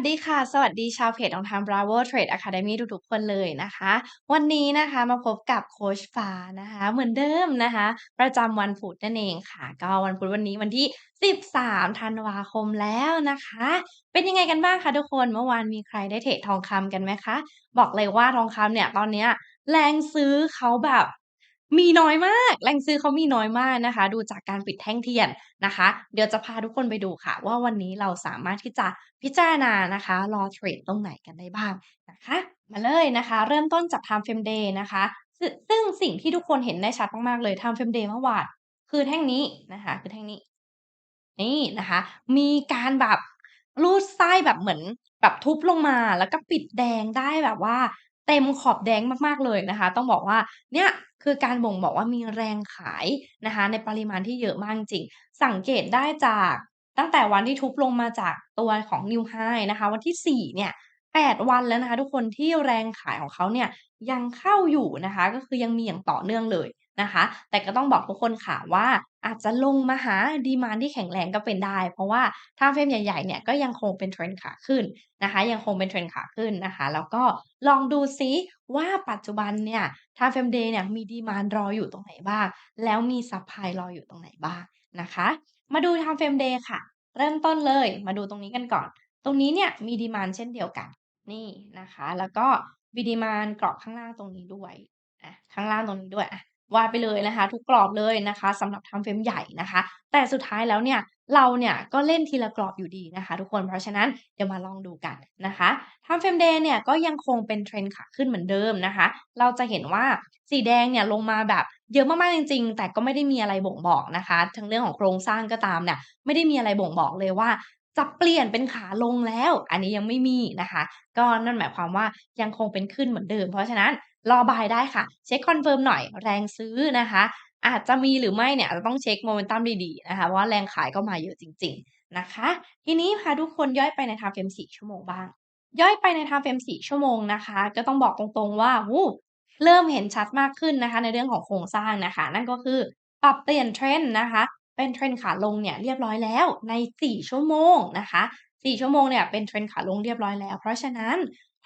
วัสดีค่ะ สวัสดีชาวเพจรองท้า Bravo Trade Academy ทุกๆคนเลยนะคะ วันนี้นะคะมาพบกับโคชฟ้านะคะ เหมือนเดิมนะคะ ประจำวันพุธนั่นเองค่ะ ก็วันพุธวันนี้วันที่ 13 ธันวาคมแล้วนะคะ เป็นยังไงกันบ้างคะทุกคนเมื่อวานมีใครได้เทรดทองคำกันไหมคะ บอกเลยว่าทองคำเนี่ยตอนเนี้ยแรงซื้อเขาแบบ มีน้อยมาก แรงซื้อเขามีน้อยมากนะคะ ดูจากการปิดแท่งเทียนนะคะ เดี๋ยวจะพาทุกคนไปดูค่ะ ว่าวันนี้เราสามารถที่จะพิจารณานะคะ รอเทรดตรงไหนกันได้บ้างนะคะ มาเลยนะคะ เริ่มต้นจาก Time Frame Day นะคะ ซึซึ่งสิ่งที่ทุกคนเห็นได้ชัดมากๆเลย Time Frame Day เมื่อวานคือแท่งนี้นะคะ คือแท่งนี้ นี่นะคะ มีการแบบรูดไส้แบบเหมือนแบบทุบลงมา แล้วก็ปิดแดงได้แบบว่าเต็มขอบแดงมากๆเลยนะคะ ต้องบอกว่าเนี่ย คือการบ่งบอกว่ามีแรงขายนะคะในปริมาณที่เยอะมากจริง สังเกตได้จากตั้งแต่วันที่ทุบลงมาจากตัวของนิวไฮนะคะ วันที่ 4 เนี่ย 8 วันแล้วนะคะ ทุกคนที่แรงขายของเขาเนี่ยยังเข้าอยู่นะคะ ก็คือยังมีอย่างต่อเนื่องเลย นะคะ แต่ก็ต้องบอกทุกคนค่ะว่าอาจจะลงมาหาดีมานด์ที่แข็งแรงก็เป็นได้ เพราะว่า Time Frame ใหญ่ๆเนี่ยก็ยังคงเป็น Trend ขาขึ้นนะคะ ยังคงเป็น Trend ขาขึ้นนะคะ แล้วก็ลองดูซิว่าปัจจุบันเนี่ย Time Frame Day เนี่ยมีดีมานด์รออยู่ตรงไหนบ้าง แล้วมีซัปพลายรออยู่ตรงไหนบ้างนะคะ มาดู Time Frame Day ค่ะ เริ่มต้นเลยมาดูตรงนี้กันก่อน ตรงนี้เนี่ยมีดีมานด์เช่นเดียวกันนี่นะคะ แล้วก็มีดีมานด์กรอบข้างล่างตรงนี้ด้วยอะข้างล่างตรงนี้ด้วยอะ วาดไปเลยนะคะ ทุกกรอบเลยนะคะสำหรับ Time Frame ใหญ่นะคะ แต่สุดท้ายแล้วเนี่ยเราเนี่ยก็เล่นทีละกรอบอยู่ดีนะคะ ทุกคนเพราะฉะนั้นเดี๋ยวมาลองดูกันนะคะ Time Frame Day เนี่ยก็ยังคงเป็น Trend ขาขึ้นเหมือนเดิมนะคะ เราจะเห็นว่าสีแดงเนี่ยลงมาแบบเยอะมากๆจริง ๆ แต่ก็ไม่ได้มีอะไรบ่งบอกนะคะ ทั้งเรื่องของโครงสร้างก็ตามเนี่ยไม่ได้มีอะไรบ่งบอกเลยว่าจะเปลี่ยนเป็นขาลงแล้ว อันนี้ยังไม่มีนะคะ ก็นั่นหมายความว่ายังคงเป็นขึ้นเหมือนเดิม เพราะฉะนั้น รอบายได้ค่ะ เช็กคอนเฟิร์มหน่อยแรงซื้อนะคะ อาจจะมีหรือไม่เนี่ยอาจะต้องเช็กโมเมนตัมดีๆนะคะว่าแรงขายก็มาเยอะจริง ๆนะคะ ทีนี้พาทุกคนย่อยไปใน Time Frame 4ชั่วโมงบ้าง ย่อยไปใน Time Frame 4ชั่วโมงนะคะ ก็ต้องบอกตรงๆว่าโอ้เริ่มเห็นชัดมากขึ้นนะคะ ในเรื่องของโครงสร้างนะคะ นั่นก็คือปรับเปลี่ยน Trend นะคะ เป็น Trend ขาลงเนี่ยเรียบร้อยแล้วใน 4 ชั่วโมงนะคะ 4 ชั่วโมงเนี่ยเป็น Trend ขาลงเรียบร้อยแล้ว เพราะฉะนั้น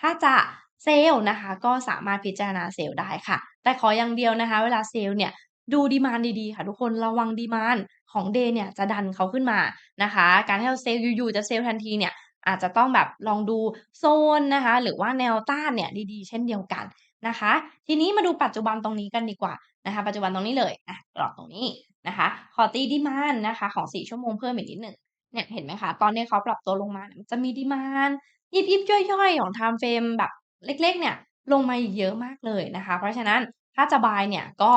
ถ้าจะ เซลล์นะคะ ก็สามารถพิจารณาเซลล์ได้ค่ะ แต่ขออย่างเดียวนะคะ เวลาเซลล์เนี่ยดูดีมานดีๆ ค่ะ ทุกคนระวังดีมานของเดย์เนี่ยจะดันเขาขึ้นมานะคะ การที่เราเซลล์อยู่ๆจะเซลล์ทันทีเนี่ยอาจจะต้องแบบลองดูโซนนะคะ หรือว่าแนวต้านเนี่ยดีๆ เช่นเดียวกันนะคะ ทีนี้มาดูปัจจุบันตรงนี้กันดีกว่านะคะ ปัจจุบันตรงนี้เลยอะกรอบตรงนี้นะคะขอตีดีมานนะคะของ 4 ชั่วโมงเพิ่มอีกนิดหนึ่งเนี่ยเห็นไหมคะ ตอนนี้เขาปรับตัวลงมา จะมีดีมานด์ยิบๆย่อยๆ ของ Time Frame แบบ เล็กๆ เนี่ยลงมาเยอะมากเลยนะคะ เพราะฉะนั้นถ้าจะบายเนี่ยก็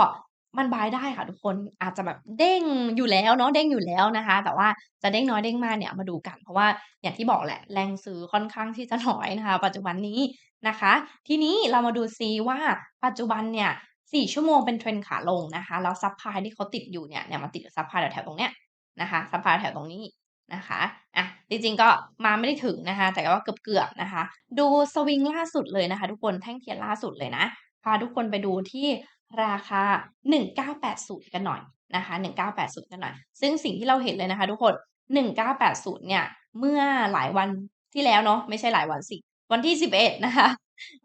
มันบายได้ค่ะทุกคนอาจจะแบบเด้งอยู่แล้วเนาะเด้งอยู่แล้วนะคะ แต่ว่าจะเด้งน้อยเด้งมากเนี่ยมาดูกันเพราะว่าอย่างที่บอกแหละแรงซื้อค่อนข้างที่จะน้อยนะคะ ปัจจุบันนี้นะคะ ทีนี้เรามาดูซิว่าปัจจุบันเนี่ย4ชั่วโมงเป็น Trend ขาลงนะคะแล้วซัปพลายที่เขาติดอยู่เนี่ยเนี่ยมันติดกับซัปพลายแถวๆตรงเนี้ยนะคะซัปพลายแถวตรงนี้ นะคะอะจริงๆก็มาไม่ได้ถึงนะคะ แต่ก็เกือบๆนะคะ ดูสวิงล่าสุดเลยนะคะ ทุกคนแท่งเทียนล่าสุดเลยนะพาทุกคนไปดูที่ราคา 1980 กันหน่อยนะคะ 1980 กันหน่อย ซึ่งสิ่งที่เราเห็นเลยนะคะ ทุกคน 1980 เนี่ย เมื่อหลายวันที่แล้วเนาะไม่ใช่หลายวันสิ วันที่ 11 นะคะ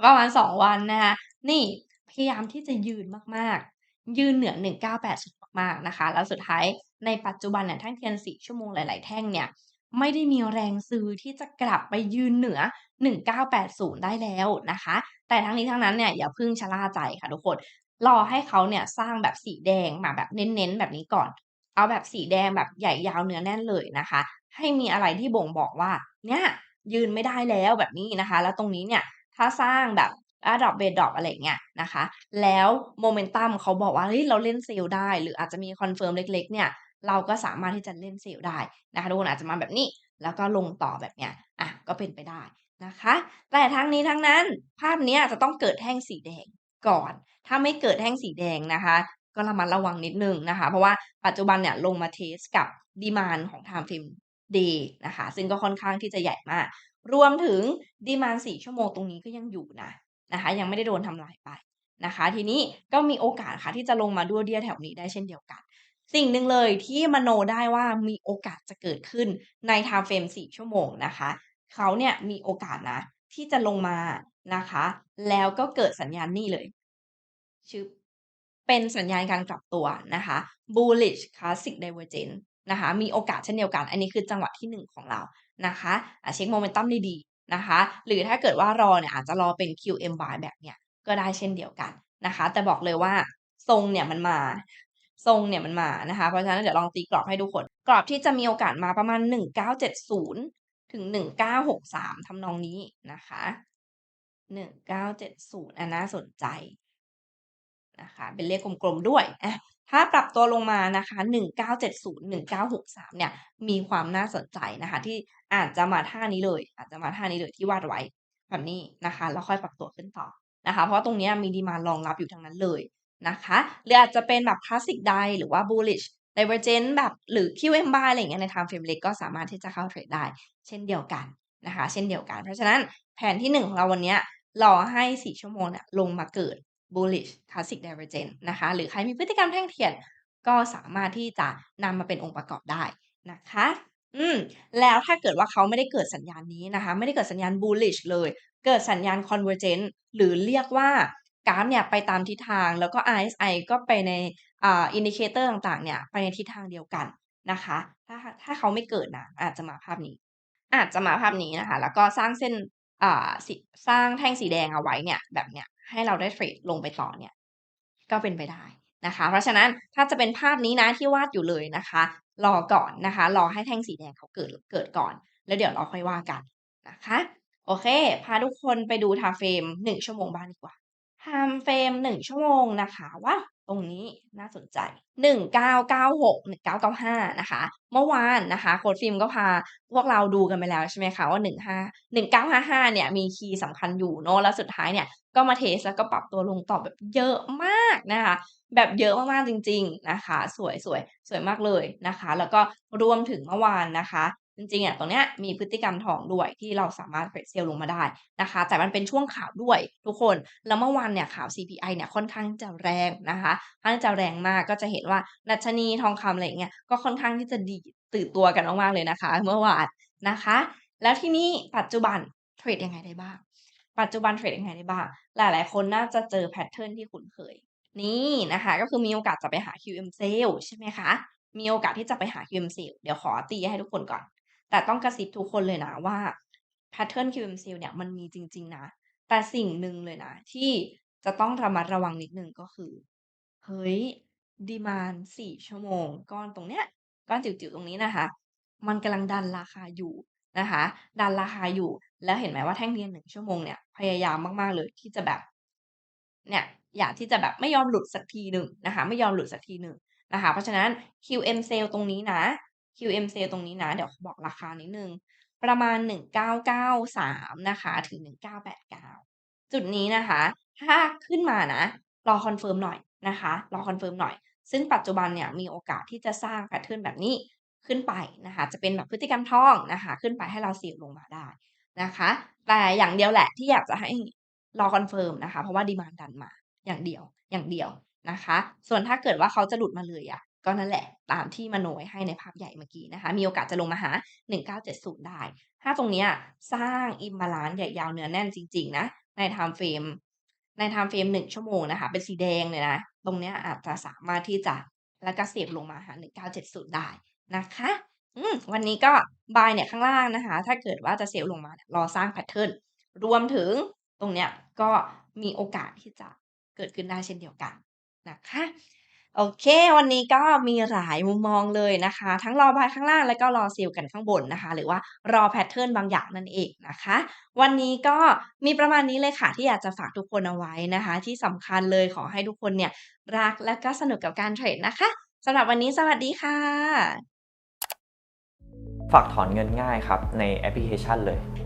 ประมาณ 2 วันนะคะ นี่พยายามที่จะยืนมากๆ ยืนเหนือ 1980 มากๆนะคะ แล้วสุดท้ายในปัจจุบันเนี่ยแท่งเทียน4ชั่วโมงหลาย ๆ แท่งเนี่ยไม่ได้มีแรงซื้อที่จะกลับไปยืนเหนือ 1980 ได้แล้วนะคะ แต่ทั้งนี้ทั้งนั้นเนี่ยอย่าเพิ่งชะล่าใจค่ะทุกคน รอให้เขาเนี่ยสร้างแบบสีแดงมาแบบเน้นๆ แบบนี้ก่อน เอาแบบสีแดงแบบใหญ่ยาวเนื้อแน่นเลยนะคะ ให้มีอะไรที่บ่งบอกว่า เนี่ยยืนไม่ได้แล้วแบบนี้นะคะ แล้วตรงนี้เนี่ยถ้าสร้างแบบ อาดรอปเบดร็อปอะไรเงี้ยนะคะ แล้วโมเมนตัมเขาบอกว่าเฮ้ยเราเล่นเซลล์ได้ หรืออาจจะมีคอนเฟิร์มเล็กๆเนี่ยเราก็สามารถที่จะเล่นเซลล์ได้นะคะทุกคนอาจจะมาแบบนี้ แล้วก็ลงต่อแบบเนี้ยอะก็เป็นไปได้นะคะ แต่ทั้งนี้ทั้งนั้นภาพนี้จะต้องเกิดแท่งสีแดงก่อน ถ้าไม่เกิดแท่งสีแดงนะคะ ก็ระมัดระวังนิดนึงนะคะ เพราะว่าปัจจุบันเนี่ยลงมาเทสกับดีมานของ Time Frame Day นะคะ ซึ่งก็ค่อนข้างที่จะใหญ่มาก รวมถึงดีมานด์4ชั่วโมงตรงนี้ก็ยังอยู่นะ นะคะ ยังไม่ได้โดนทำลายไปนะคะ ทีนี้ก็มีโอกาสค่ะที่จะลงมาด้วเดียแถวนี้ได้เช่นเดียวกัน สิ่งหนึ่งเลยที่มโนได้ว่ามีโอกาสจะเกิดขึ้นใน Time Frame 4ชั่วโมงนะคะเขาเนี่ยมีโอกาสนะ ที่จะลงมานะคะ แล้วก็เกิดสัญญาณนี่เลยชึบเป็นสัญญาณการกลับตัวนะคะ bullish classic divergence นะคะ มีโอกาสเช่นเดียวกัน อันนี้คือจังหวะที่ 1 ของเรานะคะเช็คโมเมนตัมดี นะคะ หรือถ้าเกิดว่ารอเนี่ยอาจจะรอเป็น QMY แบบเนี้ยก็ได้เช่นเดียวกันนะคะ แต่บอกเลยว่าทรงเนี่ยมันมาทรงเนี่ยมันมานะคะ เพราะฉะนั้นเดี๋ยวลองตีกรอบให้ทุกคน กรอบที่จะมีโอกาสมาประมาณ 1970 ถึง 1963 ทำนองนี้นะคะ 1970อะน่าสนใจนะคะ เป็นเลขกลมๆด้วยอะ ถ้าปรับตัวลงมานะคะ 1970 1963 เนี่ย มีความน่าสนใจนะคะ ที่อาจจะมาท่านี้เลย อาจจะมาท่านี้เลยที่วาดไว้แบบนี้นะคะ แล้วค่อยปรับตัวขึ้นต่อนะคะ เพราะตรงนี้มีดีมารองรับอยู่ทั้งนั้นเลยนะคะหรืออาจจะเป็นแบบ Classic Die หรือว่า Bullish Divergence แบบหรือ QMY อะไรอย่างเงี้ยใน Time Frame เล็กก็สามารถที่จะเข้าเทรดได้ เช่นเดียวกันนะคะ เช่นเดียวกัน เพราะฉะนั้นแผนที่ 1 ของเราวันเนี้ยรอให้ 4 ชั่วโมงเนี่ยลงมาเกิด bullish classic divergence นะคะ หรือใครมีพฤติกรรมแท่งเทียน ก็สามารถที่จะนำมาเป็นองค์ประกอบได้นะคะ อืม แล้วถ้าเกิดว่าเขาไม่ได้เกิดสัญญาณนี้นะคะ ไม่ได้เกิดสัญญาณ bullish เลย เกิดสัญญาณ convergence หรือเรียกว่ากราฟเนี่ยไปตามทิศทาง แล้วก็ RSI ก็ไปในอ่า indicator ต่างๆ เนี่ยไปในทิศทางเดียวกันนะคะ ถ้าถ้าเขาไม่เกิดนะอาจจะมาภาพนี้ อาจจะมาภาพนี้นะคะ แล้วก็สร้างเส้นอ่าสร้างแท่งสีแดงเอาไว้เนี่ยแบบเนี้ย ให้เราได้เทรดลงไปต่อเนี่ยก็เป็นไปได้นะคะ เพราะฉะนั้นถ้าจะเป็นภาพนี้นะที่วาดอยู่เลยนะคะ รอก่อนนะคะ รอให้แท่งสีแดงเขาเกิดเกิดก่อน แล้วเดี๋ยวเราค่อยว่ากันนะคะ โอเค พาทุกคนไปดูทาเฟรมหนึ่งชั่วโมงบ้างดีกว่า Time Frame 1ชั่วโมงนะคะว้าตรงนี้น่าสนใจ 1996 1995 นะคะ เมื่อวานนะคะโค้ชฟิล์มก็พาพวกเราดูกันไปแล้วใช่ไหมคะว่า 15 1955 เนี่ยมีคีย์สำคัญอยู่เนาะแล้วสุดท้ายเนี่ยก็มาเทสแล้วก็ปรับตัวลงต่อแบบเยอะมากนะคะ แบบเยอะมากๆจริง ๆนะคะ สวยสวยสวยมากเลยนะคะ แล้วก็รวมถึงเมื่อวานนะคะจริงๆอะตรงเนี้ยมีพฤติกรรมทองด้วยที่เราสามารถ Fred Sale ลงมาได้นะคะ แต่มันเป็นช่วงข่าวด้วยทุกคน แล้วเมื่อวานเนี่ยข่าว CPI เนี่ยค่อนข้างจะแรงนะคะค่อนข้างจะแรงมากก็จะเห็นว่าดัชนีทองคำอะไรเงี้ยก็ค่อนข้างที่จะดีตื่นตัวกันมากๆเลยนะคะ เมื่อวานนะคะ แล้วที่นี้ปัจจุบันเทรดยังไงได้บ้าง ปัจจุบันเทรดยังไงได้บ้าง หลายๆ คนน่าจะเจอแพทเทิร์นที่คุ้นเคย นี่นะคะ ก็คือมีโอกาสจะไปหา QM Sale ใช่ไหมคะมีโอกาสที่จะไปหา QM Sale เดี๋ยวขอตีให้ทุกคนก่อน แต่ต้องกระซิบทุกคนเลยนะว่าแพทเทิร์น QM Sale เนี่ยมันมีจริง ๆ นะ แต่สิ่งหนึ่งเลยนะ ที่จะต้องระมัดระวังนิดนึงก็คือ เฮ้ยดีมานด์4ชั่วโมง ก้อนตรงเนี้ย ก้อนจิ๋วๆตรงนี้นะคะ มันกำลังดันราคาอยู่นะคะ ดันราคาอยู่ แล้วเห็นไหมว่าแท่งเทียน1ชั่วโมงเนี่ย พยายามมากๆเลยที่จะแบบ เนี่ย อยากที่จะแบบไม่ยอมหลุดสักทีหนึ่งนะคะ ไม่ยอมหลุดสักทีหนึ่งนะคะ เพราะฉะนั้น QM Sale ตรงนี้นะ QM Sale ตรงนี้นะ เดี๋ยวบอกราคานิดหนึ่งประมาณ 1993 นะคะ ถึง 1989 จุดนี้นะคะ ถ้าขึ้นมานะ รอคอนเฟิร์มหน่อยนะคะ รอคอนเฟิร์มหน่อย ซึ่งปัจจุบันเนี่ยมีโอกาสที่จะสร้างแพทเทิร์นแบบนี้ขึ้นไปนะคะ จะเป็นแบบพฤติกรรมท่องนะคะ ขึ้นไปให้เราเสี่ยงลงมาได้นะคะ แต่อย่างเดียวแหละที่อยากจะให้รอคอนเฟิร์มนะคะ เพราะว่าดีมานด์ดันมาอย่างเดียวอย่างเดียวนะคะ ส่วนถ้าเกิดว่าเขาจะหลุดมาเลยอะ ก็นั่นแหละตามที่มโนไว้ให้ในภาพใหญ่เมื่อกี้นะคะ มีโอกาสจะลงมาหา 1970 ได้ ถ้าตรงนี้สร้าง imbalance ใหญ่ยาวเนื้อแน่นจริง ๆ นะ ใน Time Frame ใน Time Frame 1ชั่วโมงนะคะ เป็นสีแดงเลยนะ ตรงนี้อาจจะสามารถที่จะแล้วก็เสียบลงมาหา 1970 ได้นะคะวันนี้ก็ Buy เนี่ยข้างล่างนะคะ ถ้าเกิดว่าจะเซลล์ลงมารอสร้างแพทเทิร์นรวมถึงตรงเนี้ยก็มีโอกาสที่จะเกิดขึ้นได้เช่นเดียวกันนะคะ โอเค วันนี้ก็มีหลายมุมมองเลยนะคะ ทั้งรอ Buy ข้างล่างแล้วก็รอซลล์กันข้างบนนะคะ หรือว่ารอแพทเทิร์นบางอย่างนั่นเองนะคะ วันนี้ก็มีประมาณนี้เลยค่ะ ที่อยากจะฝากทุกคนเอาไว้นะคะ ที่สำคัญเลยขอให้ทุกคนเนี่ยรักและก็สนุกกับการเทรดนะคะสำหรับวันนี้สวัสดีค่ะ ฝากถอนเงินง่ายครับในแอปพลิเคชันเลย